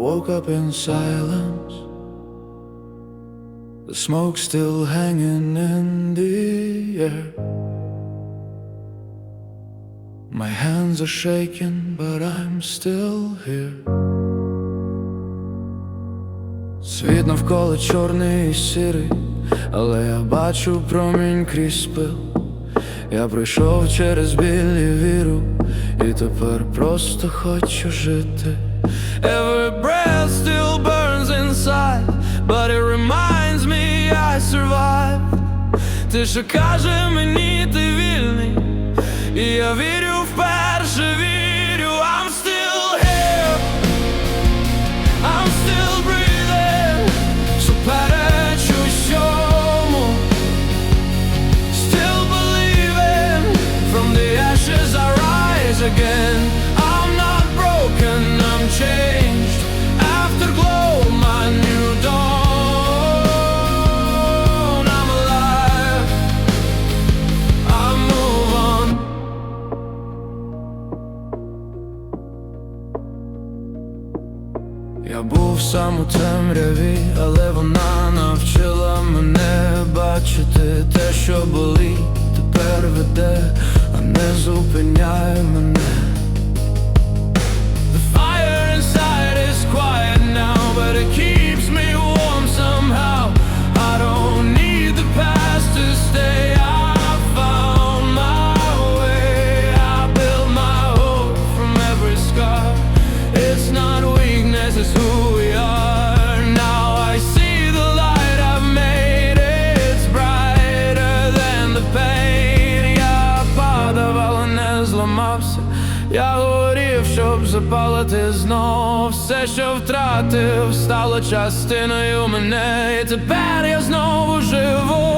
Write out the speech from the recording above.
woke up in silence. The smoke still hanging in the air. My hands are shaking, but I'm still here. Світ навколо чорний і сірий, але я бачу промінь крізь пил. Я пройшов через біль і віру, і тепер просто хочу жити. but it reminds me I survived. Ти що каже мені, ти вільний, і я вірю вперше, вірю, I'm still here. I'm still breathing, супереч усьому Still believing, from the ashes I rise again Я був сам у темряві, але вона навчила мене бачити те, що болить, тепер веде, а не зупиняє мене. The fire inside is quiet зламався. Я горів, щоб запалити знов все, що втратив, стало частиною мене, і тепер я знову живу.